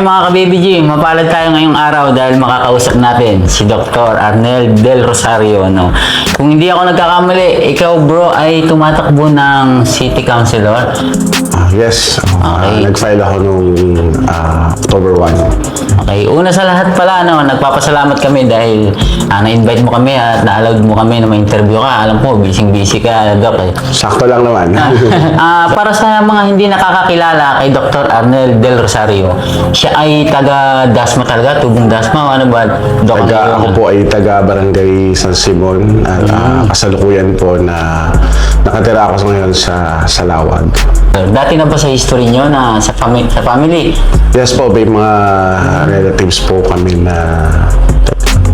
Okay mga ka-Baby G, mapalad tayo ngayong araw dahil makakausap natin si Dr. Arnel Del Rosario. No? Kung hindi ako nagkakamali, ikaw bro ay tumatakbo ng City Councilor. Yes. Ah, Okay. nag-file ako nung ah, October 1. Okay, una sa lahat pala, no, nagpapasalamat kami dahil ah, na-invite mo kami at na-allowed mo kami na ma-interview ka. Alam ko, busy-busy ka, Doc. Eh. Sakto lang naman. Ah, para sa mga hindi nakakakilala kay Dr. Arnel Del Rosario, siya ay taga Dasma talaga, tubong Dasma, ano ba? Doc, taga, ano ako po ay taga Barangay San Simon at ah, kasalukuyan po na nakatira ako ngayon sa Salawag. Dati na ba sa history nyo na sa, fami- sa family? Yes po, may mga relatives po kami na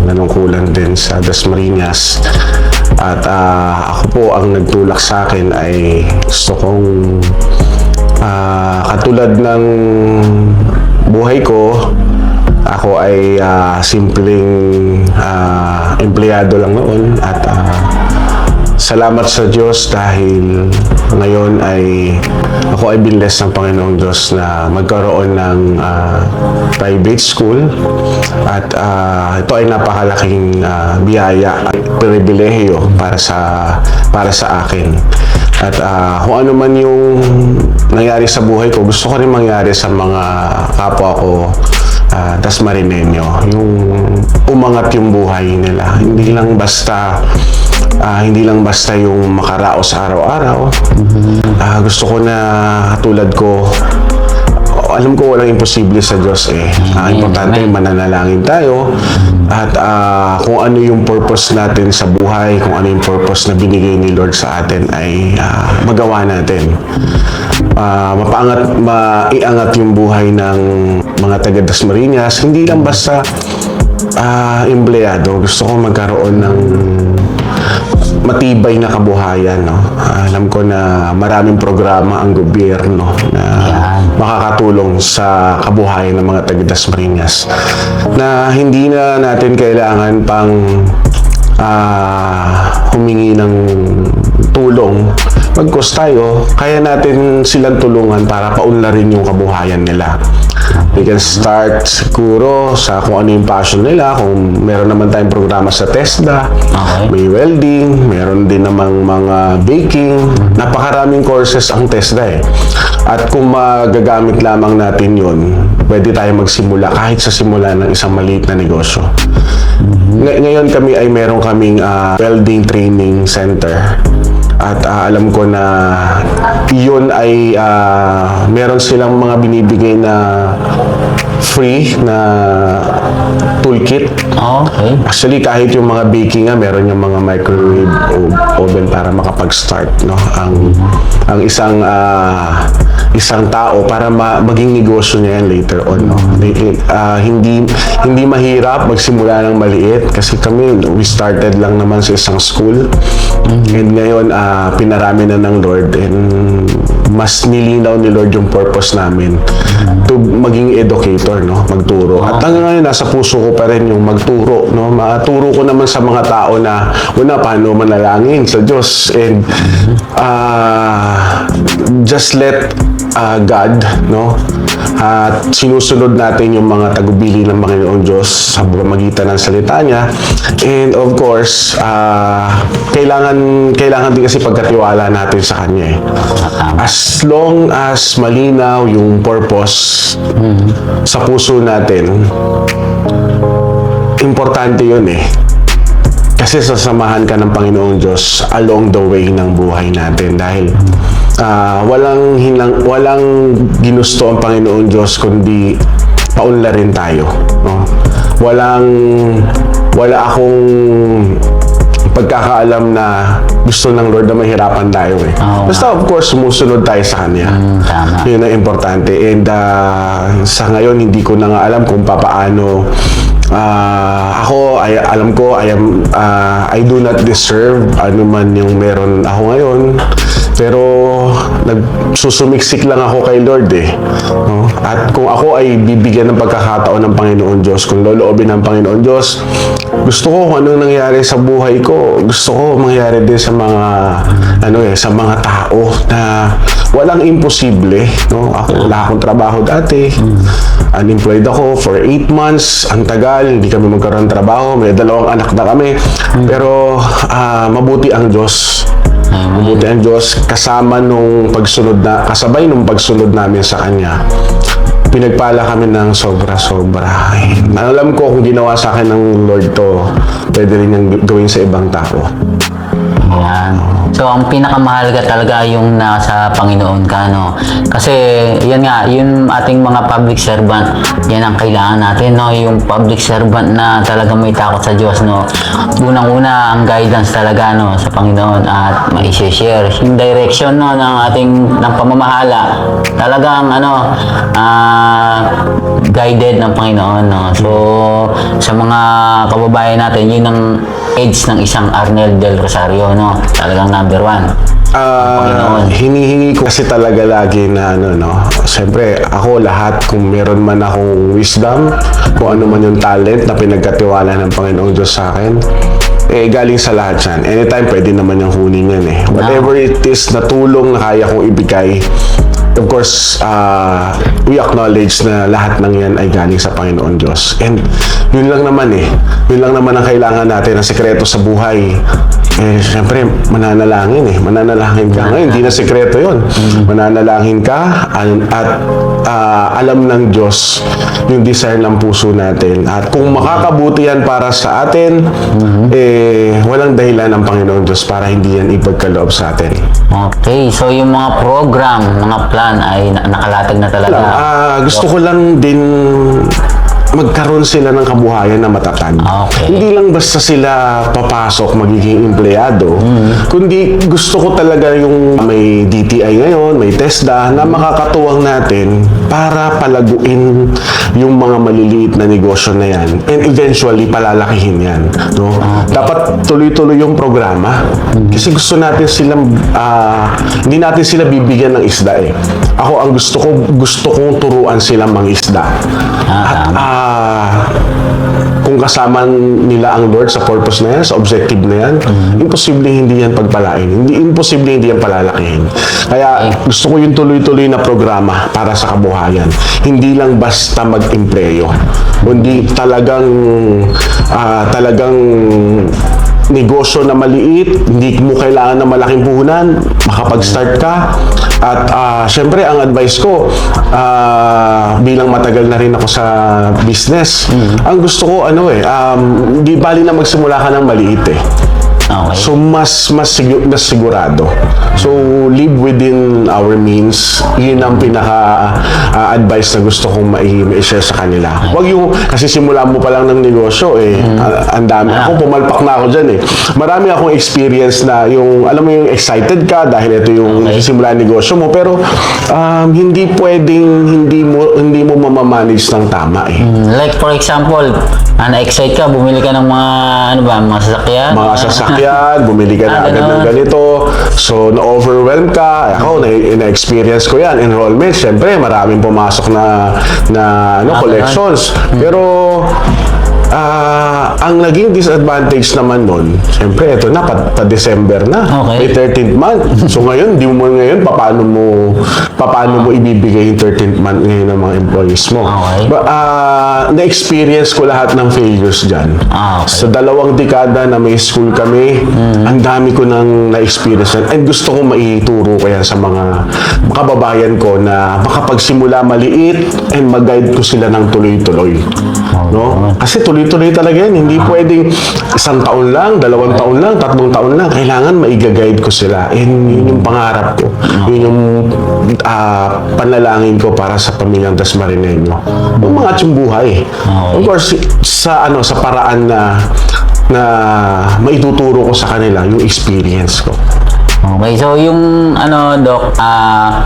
nanungkulan din sa Dasmariñas. At ah, ako po ang nagtulak sa akin ay gusto kong ah, katulad ng buhay ko, ako ay ah, simpleng ah, empleyado lang noon at ah, Salamat sa Diyos dahil ngayon ay ako ay binless ng Panginoong Diyos na magkaroon ng ah, private school at ah, ito ay napakalaking ah, biyaya at pribilehiyo para sa para sa akin. At ah, kung ano man yung nangyari sa buhay ko, gusto ko rin mangyari sa mga kapwa ko uh, das marinenyo, yung umangat yung buhay nila. Hindi lang basta ah, hindi lang basta yung makaraos araw-araw. Ah, gusto ko na katulad ko alam ko walang imposible sa Diyos eh. Ang importante mananalangin tayo at ah, kung ano yung purpose natin sa buhay, kung ano yung purpose na binigay ni Lord sa atin ay ah, magawa natin. Ah, mapaangat, maiangat yung buhay ng mga taga Dasmariñas. Hindi lang basta ah, empleyado. Gusto ko magkaroon ng matibay na kabuhayan. No? Alam ko na maraming programa ang gobyerno na makakatulong sa kabuhayan ng mga taga Dasmariñas na hindi na natin kailangan pang ah, humingi ng tulong Magkos tayo, kaya natin silang tulungan para paunlarin yung kabuhayan nila. They can start siguro sa kung ano yung passion nila, kung meron naman tayong programa sa TESDA, Okay. may welding, meron din namang mga baking, napakaraming courses ang TESDA eh. At kung magagamit lamang natin yun, pwede tayo magsimula kahit sa simula ng isang maliit na negosyo. Ngay- ngayon kami ay meron kaming ah, welding training center. At ah, alam ko na yun ay ah, meron silang mga binibigay na free na toolkit Okay. Actually, kahit yung mga baking nga, meron yung mga microwave oven para makapag-start, no? Ang, ang isang, ah, isang tao para ma- maging negosyo niya yan later on, no? Ah, hindi, hindi mahirap magsimula ng maliit kasi kami, we started lang naman sa isang school. And ngayon, ah, pinarami na ng Lord and mas nilinaw ni Lord yung purpose namin to maging educator, no? Magturo. At hanggang ngayon, nasa puso ko pa rin yung magturo, no? Maturo ko naman sa mga tao na, una, paano manalangin sa Diyos. And, ah, just let ah, God, no? At sinusunod natin yung mga tagubili ng Panginoong Diyos sa pamamagitan ng salita niya. And of course, ah, kailangan kailangan din kasi pagkatiwala natin sa Kanya eh. As long as malinaw yung purpose sa puso natin, importante yun eh. Kasi sasamahan ka ng Panginoong Diyos along the way ng buhay natin dahil ah, walang hinang, walang ginusto ang Panginoong Diyos kundi paunlarin tayo, no? Walang wala akong pagkakaalam na gusto ng Lord na mahirapan tayo eh. Oo Basta of course sumusunod tayo sa Kanya. Mm, tama. Yun ang importante. And ah, sa ngayon, hindi ko na nga alam kung papaano ah, ako, ay, alam ko, I, am, ah, I do not deserve ano man yung meron ako ngayon. Pero nagsusumiksik lang ako kay Lord eh. No? At kung ako ay bibigyan ng pagkakataon ng Panginoon Diyos, kung loloobin ng Panginoon Diyos, gusto ko kung anong nangyari sa buhay ko, gusto ko mangyari din sa mga ano eh, sa mga tao na walang imposible, no? Ako wala akong trabaho dati. Unemployed ako for 8 months. Ang tagal, hindi kami magkaroon ng trabaho. May dalawang anak na kami. Pero ah, mabuti ang Diyos. Mabuti ang Diyos kasama nung pagsunod na kasabay nung pagsunod namin sa kanya. Pinagpala kami ng sobra-sobra. Alam ko kung ginawa sa akin ng Lord to, pwede rin niyang gawin sa ibang tao. Ayan. So, ang pinakamahalaga talaga yung nasa Panginoon ka, no? Kasi, yan nga, yung ating mga public servant, yan ang kailangan natin, no? Yung public servant na talaga may takot sa Diyos, no? Unang-una, ang guidance talaga, no? Sa Panginoon at mai-share. Yung direction, no? Ng ating, ng pamamahala. Talagang, ano, ah, guided ng Panginoon, no? So, sa mga kababayan natin, yun ang edge ng isang Arnel Del Rosario, no? Talagang number one. Ah, Panginoon. hinihingi ko kasi talaga lagi na ano no. Siyempre, ako lahat kung meron man akong wisdom, kung ano man yung talent na pinagkatiwala ng Panginoong Diyos sa akin, eh galing sa lahat yan. Anytime pwede naman yung kunin yan eh. Whatever it is na tulong na kaya kong ibigay, of course, ah, we acknowledge na lahat ng yan ay galing sa Panginoon Diyos. And yun lang naman eh. Yun lang naman ang kailangan natin, ang sekreto sa buhay. Eh, syempre, mananalangin eh. Mananalangin ka. Ngayon, hindi na sekreto yon. Mananalangin ka at ah, alam ng Diyos yung desire ng puso natin. At kung makakabuti yan para sa atin, eh, walang dahilan ng Panginoon Diyos para hindi yan ipagkaloob sa atin. Okay, so yung mga program, mga plan ay na- nakalatag na talaga. Lang, ah, gusto ko lang din magkaroon sila ng kabuhayan na matatag. Okay. Hindi lang basta sila papasok magiging empleyado, kundi gusto ko talaga yung may DTI ngayon, may TESDA na makakatuwang natin para palaguin yung mga maliliit na negosyo na yan and eventually palalakihin yan. No? Dapat tuloy-tuloy yung programa kasi gusto natin silang ah, hindi natin sila bibigyan ng isda eh. Ako ang gusto ko gusto kong turuan silang mangisda. At ah, kung kasama nila ang Lord sa purpose na yan, sa objective na yan, imposible hindi yan pagpalain. Hindi imposible hindi yan palalakihin. Kaya gusto ko yung tuloy-tuloy na programa para sa kabuhayan. Hindi lang basta mag-empleyo. Kundi talagang ah, talagang negosyo na maliit, hindi mo kailangan ng malaking puhunan, makapag-start ka. At ah, syempre, ang advice ko, ah, bilang matagal na rin ako sa business, ang gusto ko, ano eh, um, di bali na magsimula ka ng maliit eh. Okay. So mas mas sigu- mas sigurado. So live within our means. Yun ang pinaka ah, advice na gusto kong mai- mai-share sa kanila. Huwag yung kasi simula mo pa lang ng negosyo eh ah, ang dami. Ako pumalpak na ako diyan eh. Marami akong experience na yung alam mo yung excited ka dahil ito yung Okay. simula ng negosyo mo pero um, hindi pwedeng hindi mo hindi mo mamamanage ng tama eh. Mm, Like for example, ah, na-excite ka, bumili ka ng mga, ano ba, mga sasakyan? mga sasakyan, bumili ka na Ah, agad ng ganito. So, na-overwhelm ka. Ako, na- na-experience ko yan. Enrollment, syempre, maraming pumasok na, na ano, Ah, collections. Pero, ah, ang naging disadvantage naman nun, syempre, ito na, pa, pa December na. Okay. May 13th month. So, ngayon, di mo ngayon, paano mo, paano mo ibibigay yung 13th month ngayon ng mga employees mo. Okay. Ba, ah, na-experience ko lahat ng failures dyan. Ah, okay. Sa dalawang dekada na may school kami, ang dami ko nang na-experience yan. And gusto ko maituro ko yan sa mga kababayan ko na makapagsimula maliit and mag-guide ko sila ng tuloy-tuloy. No? Kasi tuloy-tuloy talaga yan. Hindi pwedeng isang taon lang, dalawang taon lang, tatlong taon lang. Kailangan maiga-guide ko sila. And yun yung pangarap ko. Yun yung ah, panalangin ko para sa pamilyang Dasmarineño. Yung mga ating buhay. Of course, sa ano sa paraan na na maituturo ko sa kanila yung experience ko. Okay, so yung ano, Doc, ah,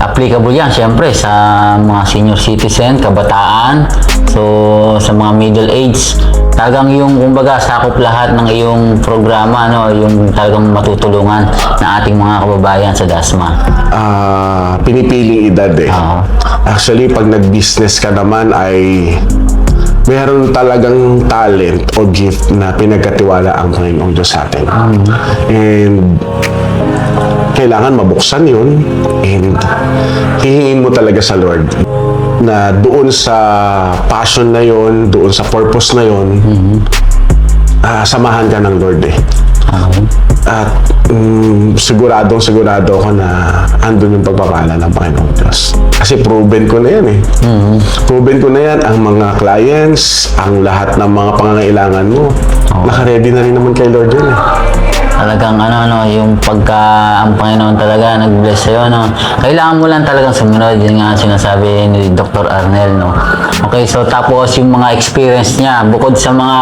applicable yan, syempre, sa mga senior citizen, kabataan, so sa mga middle age, talagang yung, kumbaga, sakop lahat ng iyong programa, no, yung talagang matutulungan ng ating mga kababayan sa DASMA. Ah, pinipiling edad eh. Oo. Actually, pag nag-business ka naman ay meron talagang talent o gift na pinagkatiwala ang Panginoong Diyos sa atin. And kailangan mabuksan yun and hihingin mo talaga sa Lord na doon sa passion na yon, doon sa purpose na yon, ah, samahan ka ng Lord eh. At mm, siguradong sigurado ako na andun yung pagpapala ng Panginoong Diyos. Kasi proven ko na yan eh. Proven ko na yan ang mga clients, ang lahat ng mga pangangailangan mo. Naka-ready na rin naman kay Lord yan eh. Talagang ano, no, yung pagka ang Panginoon talaga nag-bless sa'yo, no. Kailangan mo lang talagang sumunod. Yun nga sinasabi ni Dr. Arnel, no. Okay, so tapos yung mga experience niya, bukod sa mga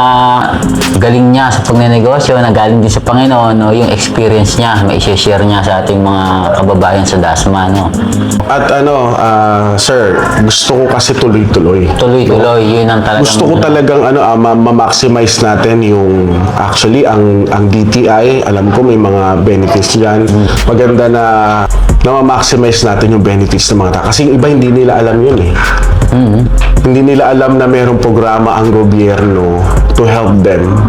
galing niya sa pagnenegosyo, na galing din sa Panginoon, no, yung experience niya, may share niya sa ating mga kababayan sa Dasma, no. At ano, ah, sir, gusto ko kasi tuloy-tuloy. Tuloy-tuloy, yun ang talagang... Gusto ko talagang ano ma- ma-maximize natin yung actually ang ang DTI, alam ko may mga benefits diyan. Maganda na na ma-maximize natin yung benefits ng mga tao. Kasi yung iba hindi nila alam yun eh. Hindi nila alam na mayroong programa ang gobyerno to help them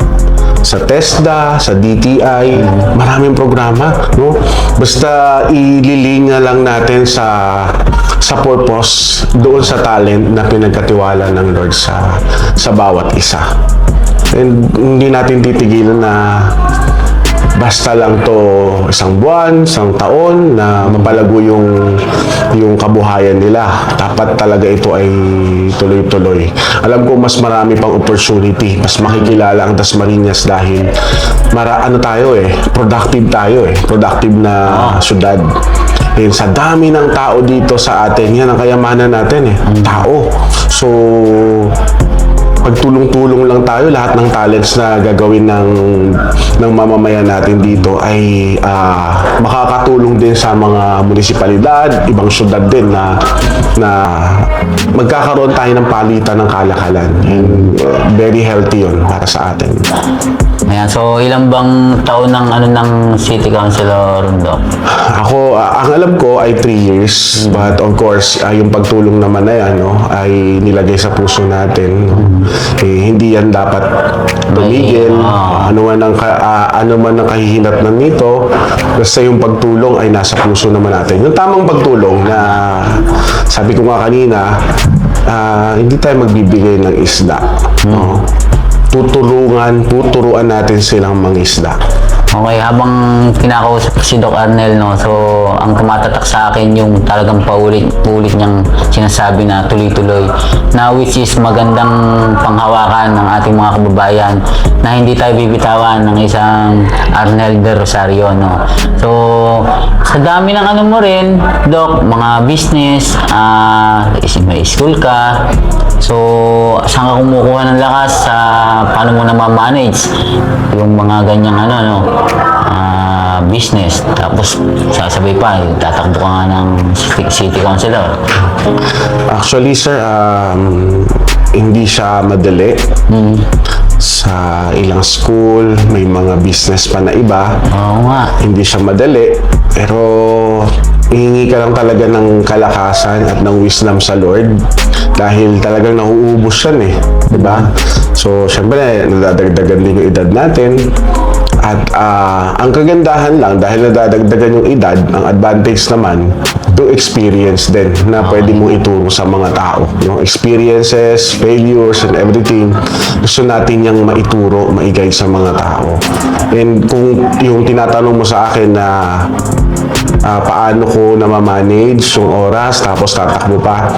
sa TESDA, sa DTI, maraming programa, no? Basta ililinga lang natin sa sa purpose doon sa talent na pinagkatiwala ng Lord sa sa bawat isa. And hindi natin titigilan na basta lang to isang buwan, isang taon na mapalago yung yung kabuhayan nila. Dapat talaga ito ay tuloy-tuloy. Alam ko mas marami pang opportunity, mas makikilala ang Dasmariñas dahil mara ano tayo eh, productive tayo eh, productive na syudad. And sa dami ng tao dito sa atin, yan ang kayamanan natin eh, tao. So, pagtulong-tulong lang tayo. Lahat ng talents na gagawin ng ng mamamayan natin dito ay ah, makakatulong din sa mga munisipalidad, ibang syudad din na na magkakaroon tayo ng palitan ng kalakalan. And uh, very healthy 'yon para sa atin. Ayan, so ilang bang taon ng ano ng City Councilor, Doc? Ako, ah, ang alam ko ay 3 years. But of course, ah, yung pagtulong naman na yan, no, ay nilagay sa puso natin. No? Eh, hindi yan dapat tumigil. Ah. ano man ang ah, ano man ang kahihinatnan nito, basta yung pagtulong ay nasa puso naman natin. Yung tamang pagtulong na sabi ko nga kanina, ah, hindi tayo magbibigay ng isda. No? Tutulungan, tuturuan natin silang mangisda. Okay, habang kinakausap si Doc Arnel, no, so ang tumatatak sa akin yung talagang paulit-ulit niyang sinasabi na tuloy-tuloy na which is magandang panghawakan ng ating mga kababayan na hindi tayo bibitawan ng isang Arnel de Rosario, no. So, sa dami ng ano mo rin, Doc, mga business, ah, is may school ka, So, saan ka kumukuha ng lakas sa paano mo na ma-manage yung mga ganyang ano, no, business. Tapos, sasabay pa, tatakbo ka nga ng city, city councilor. Actually, sir, um, hindi siya madali. Sa ilang school, may mga business pa na iba. Oo nga. Hindi siya madali. Pero, hihingi ka lang talaga ng kalakasan at ng wisdom sa Lord. Dahil talagang nauubos yan eh. Diba? So, syempre, nadadagdagan din yung edad natin. At ah, ang kagandahan lang, dahil nadadagdagan yung edad, ang advantage naman, to experience din na pwede mong ituro sa mga tao. Yung experiences, failures, and everything, gusto natin yung maituro, maigay sa mga tao. And kung yung tinatanong mo sa akin na ah, paano ko na manage yung oras, tapos tatakbo pa,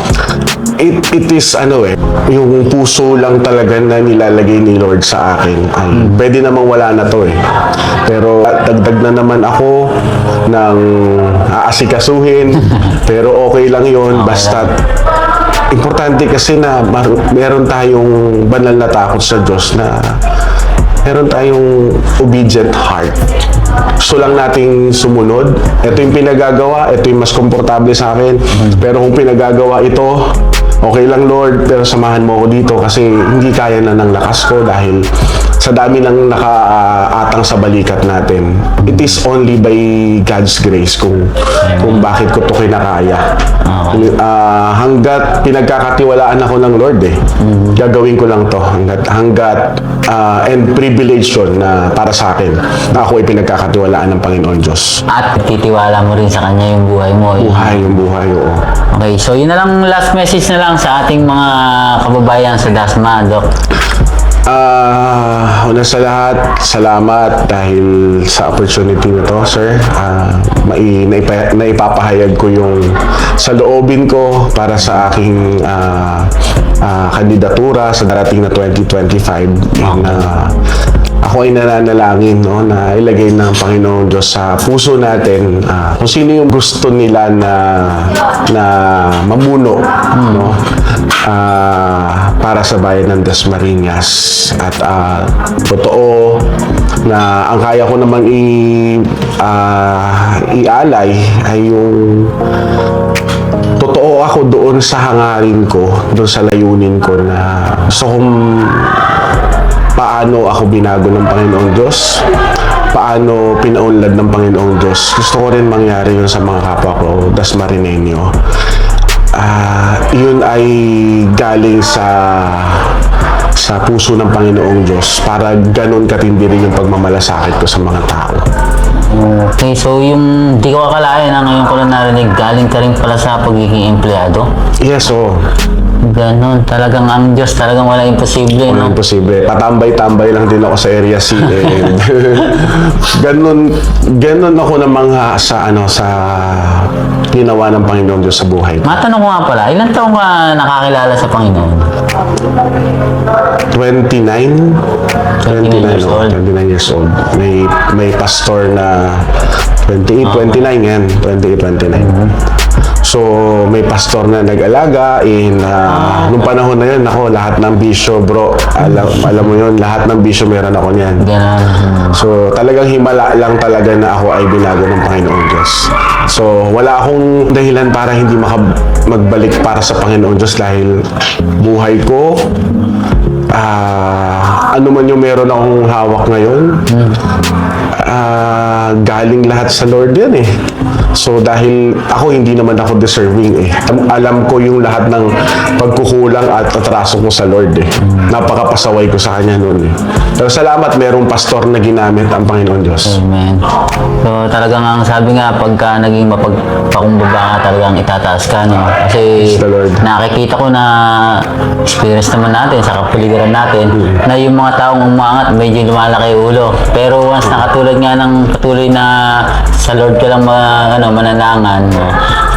it, it is ano eh, yung puso lang talaga na nilalagay ni Lord sa akin. Ay, pwede namang wala na to eh. Pero dagdag na naman ako ng aasikasuhin. pero okay lang yon basta importante kasi na meron tayong banal na takot sa Diyos na meron tayong obedient heart. Gusto lang nating sumunod. Ito yung pinagagawa, ito yung mas komportable sa akin. Pero kung pinagagawa ito, okay lang Lord, pero samahan mo ako dito kasi hindi kaya na ng lakas ko dahil sa dami ng nakaatang sa balikat natin, it is only by God's grace kung kung bakit ko to kinakaya. Ah, hanggat pinagkakatiwalaan ako ng Lord eh, gagawin ko lang to hanggat hanggat ah, and privilege yun na para sa akin na ako ay pinagkakatiwalaan ng Panginoon Diyos. At titiwala mo rin sa kanya yung buhay mo. Yung- Buhay yung buhay, oo. Okay, so yun na lang last message na lang sa ating mga kababayan sa Dasma, Doc. Ah, una sa lahat, salamat dahil sa opportunity na to, sir. Ah, mai, naipa, naipapahayag ko yung sa loobin ko para sa aking ah, ah, kandidatura sa darating na 2025. And, ah, ako ay nananalangin no, na ilagay ng Panginoon Diyos sa puso natin ah, kung sino yung gusto nila na na mamuno no, ah, para sa bayan ng Dasmariñas. At ah, totoo na ang kaya ko namang i ah, ialay ay yung totoo ako doon sa hangarin ko, doon sa layunin ko na gusto kong paano ako binago ng Panginoong Diyos, paano pinaunlad ng Panginoong Diyos. Gusto ko rin mangyari yun sa mga kapwa ko, Das Marinenyo. Ah, yun ay galing sa sa puso ng Panginoong Diyos para ganun katindi rin yung pagmamalasakit ko sa mga tao. Okay, so yung di ko akalain na ngayon ko lang narinig, galing ka rin pala sa pagiging empleyado. Yes, oh. Ganon, talagang ang Diyos, talagang wala imposible, Walang no? imposible. Patambay-tambay lang din ako sa area C. And ganun, ganun ako namang sa ano sa ginawa ng Panginoon Diyos sa buhay. ko. Matanong ko nga pala, ilan taong ka nakakilala sa Panginoon? 29 29 years oh, old. 29 years old. May may pastor na 28, 29 yan. 28, 29. So, may pastor na nag-alaga in ah, nung panahon na yun, ako, lahat ng bisyo, bro, alam, alam mo yun, lahat ng bisyo meron ako niyan. So, talagang himala lang talaga na ako ay binago ng Panginoong Diyos. So, wala akong dahilan para hindi magbalik para sa Panginoong Diyos dahil buhay ko, ah, ano man yung meron akong hawak ngayon, ah, galing lahat sa Lord yan eh. So dahil ako hindi naman ako deserving eh. Alam ko yung lahat ng pagkukulang at atraso ko sa Lord eh. Napakapasaway ko sa Kanya noon eh. Pero salamat merong pastor na ginamit ang Panginoon Diyos. Amen. So talagang ang sabi nga, pagka naging mapagpakumbaba ka, talagang itataas ka, no? Kasi nakikita ko na experience naman natin sa kapaligiran natin na yung mga taong umangat, medyo lumalaki ulo. Pero once nakatulad nga ng patuloy na sa Lord ka lang ma, ano, mananangan, no?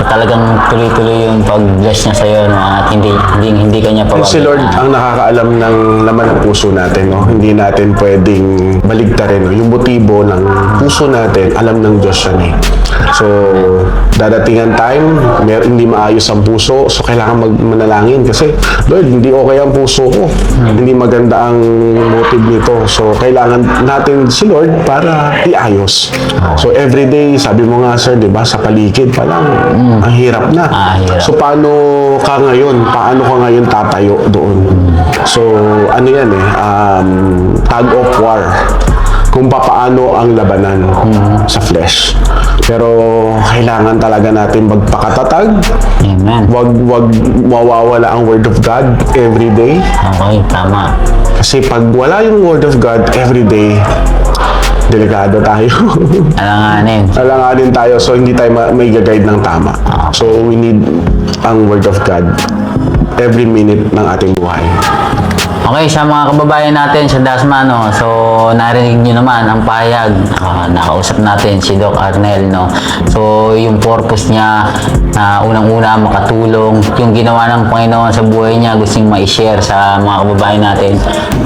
So talagang tuloy-tuloy yung pag-bless niya sa'yo, no? At hindi, hindi, hindi ka niya Yung si Lord pababayaan. ang nakakaalam ng laman ng puso natin, no? Hindi natin pwedeng baligtarin, no? Yung motibo ng puso natin, alam ng Diyos yan eh. So, dadating ang time, mer hindi maayos ang puso, so kailangan mag manalangin kasi, Lord, hindi okay ang puso ko. Hindi maganda ang motive nito. So, kailangan natin si Lord para iayos. So, everyday, sabi mo nga, sir, di ba, sa paligid pa lang, ang hirap na. Ah, hirap. So, paano ka ngayon? Paano ka ngayon tatayo doon? So, ano yan eh, um, tag of war. Kung papaano ang labanan sa flesh. Pero kailangan talaga natin magpakatatag. Amen. Wag wag mawawala ang word of God every day. Okay, tama. Kasi pag wala yung word of God every day, delikado tayo. Alanganin. Alanganin tayo so hindi tayo ma- may guide ng tama. So we need ang word of God every minute ng ating buhay. Okay, sa mga kababayan natin sa Dasma, no, so narinig nyo naman ang payag. Ah, nakausap natin si Doc Arnel, no. So, yung purpose niya na unang-una makatulong, yung ginawa ng Panginoon sa buhay niya, gustong ma-share sa mga kababayan natin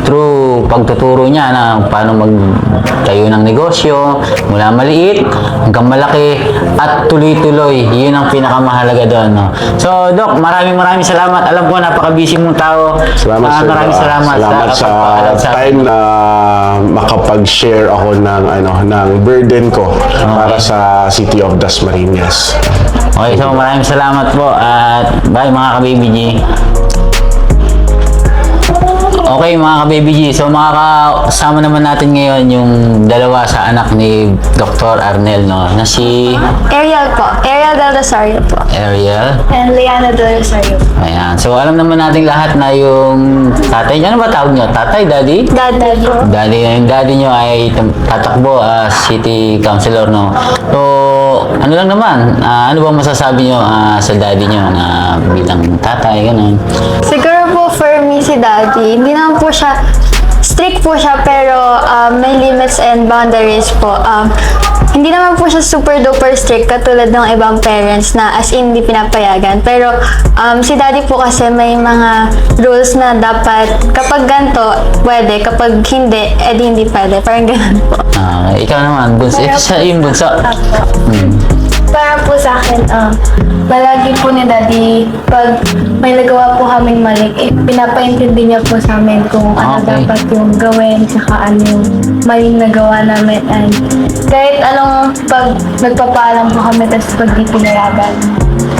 through pagtuturo niya na paano magtayo ng negosyo, mula maliit hanggang malaki at tuloy-tuloy. Yun ang pinakamahalaga doon, no. So, Doc, maraming maraming salamat. Alam ko napaka-busy mong tao. Salamat Ah, sir. Maraming Ah, salamat. salamat sa sa time na makapag-share ako ng ano ng burden ko para sa City of Dasmariñas. Okay, so maraming salamat po at bye mga ka-baby G. Okay mga ka-baby G, so makakasama naman natin ngayon yung dalawa sa anak ni Dr. Arnel, no? Na si Ariel po. Ariel Del Rosario po. Ariel. And Liana Del Rosario. Ayan. So alam naman natin lahat na yung tatay, ano ba tawag niyo? Tatay, daddy? Dad, dad po. Daddy, yung daddy nyo ay tum- tatakbo as city councilor, no? So, ano lang naman, ah, ano bang masasabi nyo ah, sa daddy nyo na bilang tatay, ganun? Siguro po for me si Daddy, hindi naman po siya strict po siya pero um, may limits and boundaries po. Um, hindi naman po siya super duper strict katulad ng ibang parents na as in hindi pinapayagan. Pero um, si daddy po kasi may mga rules na dapat kapag ganto pwede, kapag hindi, edi hindi pwede. Parang ganun po. Ah, ikaw naman, bunso, eh, siya yung bunso. Hmm. Para po sa akin, um, palagi po ni Daddy, pag may nagawa po kaming mali, eh, pinapaintindi niya po sa amin kung ano Okay. dapat yung gawin, saka ano yung maling nagawa namin. And kahit anong pag nagpapaalam po kami, tapos pag di pinayagan,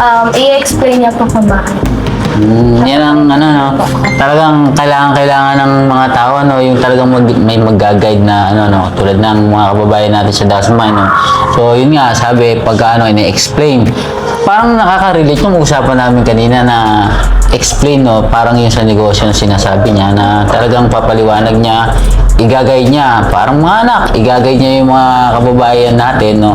um, i-explain niya po kung bakit. Mm, yan ang ano no. Talagang kailangan kailangan ng mga tao no, yung talagang mag, may magga-guide na ano no, tulad ng mga kababayan natin sa Dasma no. So yun nga, sabi pagka ano ini-explain parang nakaka-relate yung usapan namin kanina na explain no, parang yung sa negosyo na sinasabi niya na talagang papaliwanag niya, igagay niya, parang mga anak, igagay niya yung mga kababayan natin no,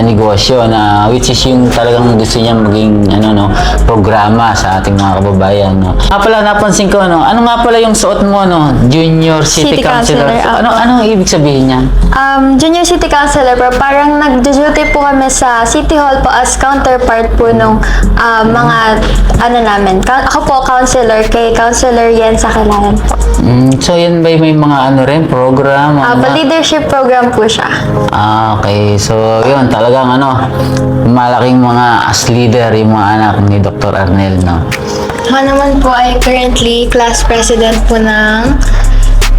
sa negosyo na which is yung talagang gusto niya maging ano no programa sa ating mga kababayan no. Nga pala napansin ko no, ano nga pala yung suot mo no, Junior City, City Councilor. Councilor, ano apo. anong ibig sabihin niyan? Um, junior city councilor pero parang nag-duty po kami sa City Hall po as counterpart po nung ah, mga ano namin. Ka- Ako po councilor kay Councilor Yen Sakilayan po. Mm, so yan ba may mga ano rin program? Ah, mga- leadership program po siya. Ah, okay. So, yun, talagang ano, malaking mga as leader yung mga anak ni Dr. Arnel, no? Ako naman po ay currently class president po ng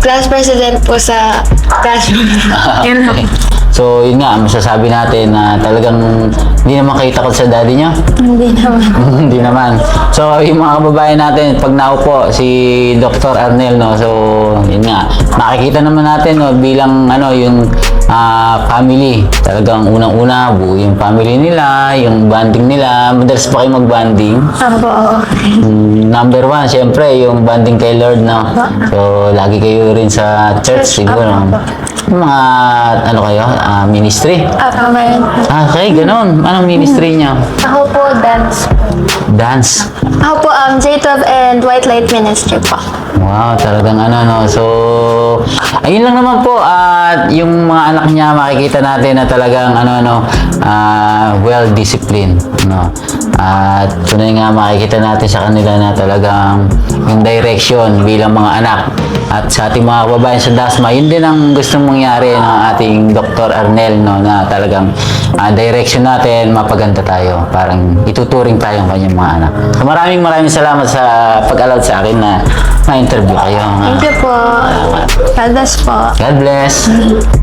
class president po sa classroom. Yun. Okay. So, yun nga, masasabi natin na talagang hindi naman kayo takot sa daddy niya. Hindi naman. Hindi naman. So, yung mga kababayan natin, pag naupo si Dr. Arnel, no, so, yun nga, makikita naman natin, no, bilang, ano, yung ah, family. Talagang unang-una, buo yung family nila, yung bonding nila. Madalas pa kayo mag-bonding. Ako, oo. Mm, number one, syempre, yung banding kay Lord, no? So, lagi kayo rin sa church, siguro. Mga, ano kayo, ah, ministry. Ako, meron po. Ah, okay, ganun. Anong ministry niyo? Ako po dance. Dance. Ako po, um, J12 and White Light Ministry po. Wow, talagang ano, no? So, ayun lang naman po. At yung mga anak niya, makikita natin na talagang, ano, no, ah, well-disciplined, no? At tunay nga, makikita natin sa kanila na talagang yung direction bilang mga anak. At sa ating mga kababayan sa Dasma, yun din ang gusto mangyari ng ating Dr. Arnel, no, na talagang ah, direction natin, mapaganda tayo. Parang ituturing tayo ang kanyang mga anak. So, maraming maraming salamat sa pag-allowed sa akin na ma-interview kayo. Thank you po. God bless po. God bless.